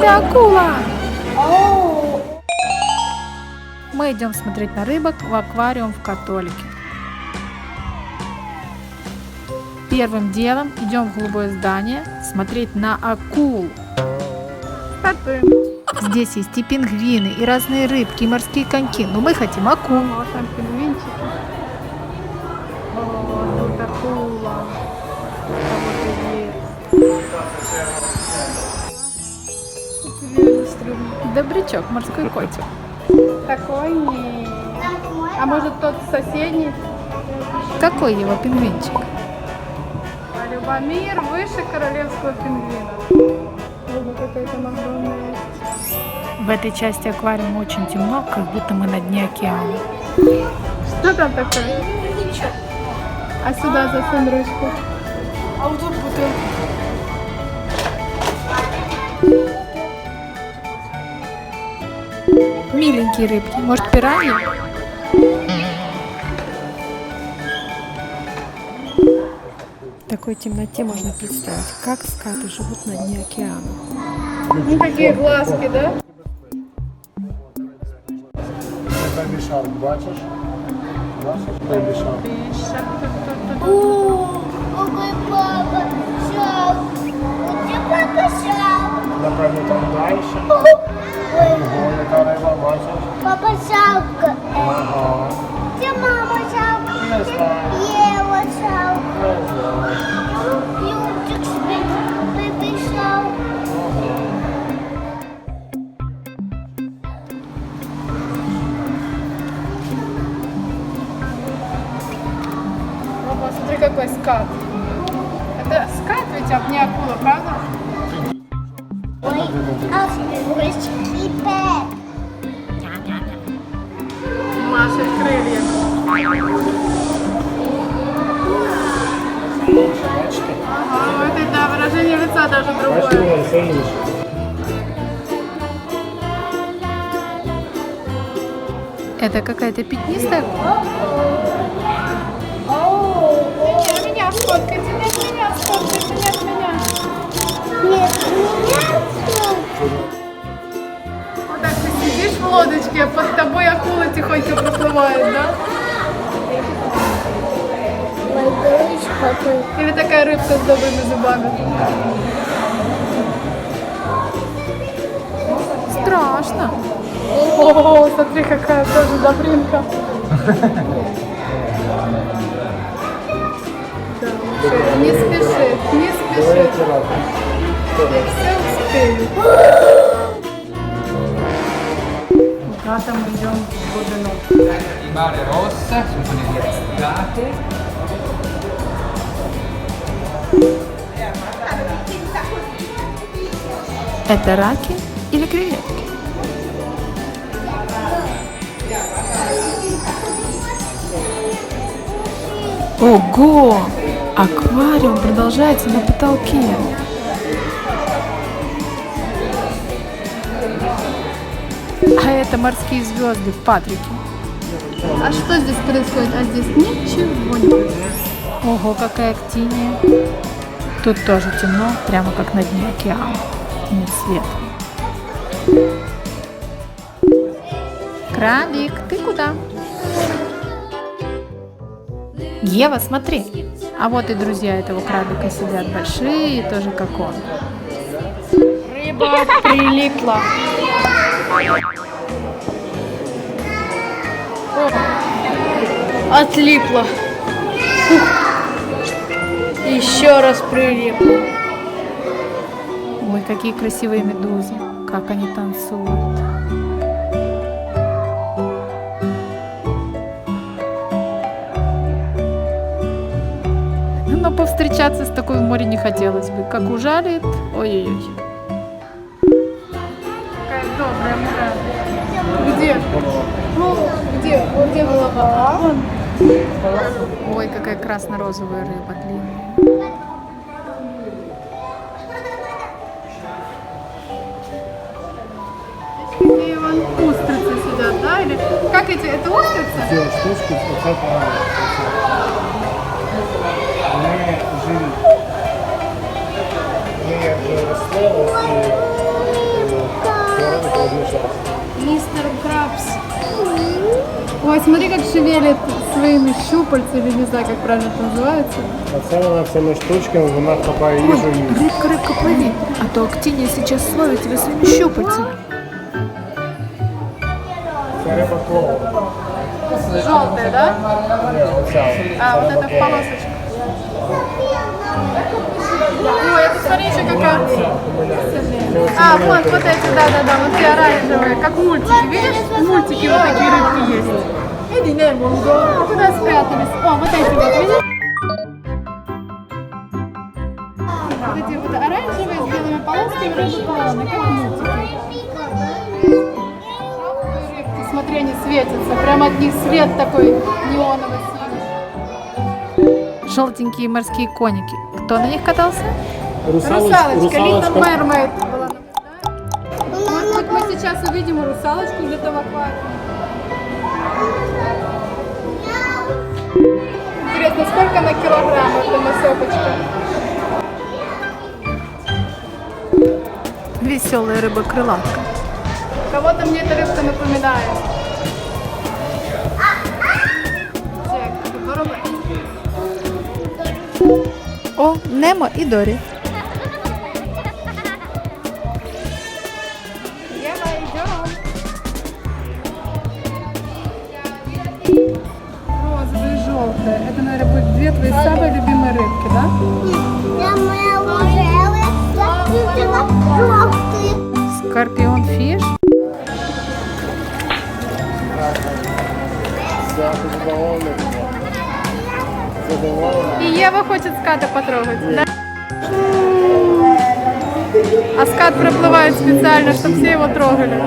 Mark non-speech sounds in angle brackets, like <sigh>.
тебя акула! Мы идем смотреть на рыбок в аквариум в Католике. Первым делом идем в голубое здание смотреть на акул. Статуи. Здесь есть и пингвины, и разные рыбки, и морские коньки. Но мы хотим акул. О, там пингвинчики. О, тут акула. Вот и есть. Стрёмно. Добрячок, морской <laughs> котик. Такой не. А может тот соседний? Какой его пингвинчик? Любомир выше королевского пингвина. Огромная. В этой части аквариума очень темно, как будто мы на дне океана. Что там такое? А сюда засунь ручку. А вот тут бутылка. Миленькие рыбки. Может, пираньи? В такой темноте можно представить, как скаты живут на дне океана. Ну какие глазки, да? Це Бебі Шарк, бачиш? Бачиш Бебі Шарк? О, какой папа шаг. Где папа шаг? Напевно, там далі. Папа шапка. Ага, мама шапка? не знаю, Ева шапка. не. Папа, смотри, какой скат. Это скат ведь, а не акула, правда? И пэт. Машет крылья. Бачите? Ага, этой, да, выражение лица даже другое. Это какая-то пятнистая проплывает, да? Или такая рыбка с добрыми зубами. Страшно. О, смотри, какая тоже добринка. Да, Не спеши, не спеши. Все успели. Куда-то мы идем в mare rossa, sono quelle diversificate. Это раки или креветки? Ого! Аквариум продолжается на потолке. Это морские звезды в Патрике. А что здесь происходит? А здесь ничего не происходит. Ого, какая актиния. Тут тоже темно, прямо как на дне океана. Нет света. Крабик, ты куда? Ева, смотри. А вот и друзья этого крабика сидят большие, тоже как он. Рыба прилипла. Отлипла. Еще раз прилипла. Ой, какие красивые медузы. Как они танцуют. Но повстречаться с такой в море не хотелось бы. Как ужалит. Ой-ой-ой. Какая добрая мура. Где? Ну, где? Вот где голова? Вон. Ой, какая красно-розовая рыба длинная. Такие вон устрицы сидят, да? Или как эти? Это устрицы? Ці штучки, смотри, как шевелит своими щупальцами, не знаю, как правильно это называется. Оце вона цими штучками, вона хапає їжу і їсть. Рыбка, рыбка, плыви, а то Актиния сейчас словит тебя своими щупальцами. Це риба клоун. Желтая, да? Ні, оця. А, вот это в полосочку. Ой, это смотри еще какая. А, вот, вот эти, да, да, да, вот эти оранжевые, как мультики, видишь? Мультики вот такие рыбки есть. Иди, не, Монго. Куда спрятались? О, вот эти вот, видишь? Вот эти вот оранжевые с белыми полосками рыбы полоны, как мультики. Смотри, они светятся, прям от них свет такой неоновый синий. Желтенькие морские коники. Кто на них катался? Русалочка, Little Mermaid была. Может быть, мы сейчас увидим русалочку где-то в аквариуме. Интересно, сколько на килограмм эта носопочка? Веселая рыба-крылатка. Кого-то мне эта рыбка напоминает. Джек, это воробей. О, Немо и Дори. наверное, будет две твои самые любимые рыбки, да? Я моя рожевая, я видела желтые. Скорпион фиш. Це задоволений. Задоволений. И Ева хочет ската потрогать, да? А скат проплывает специально, чтобы все его трогали.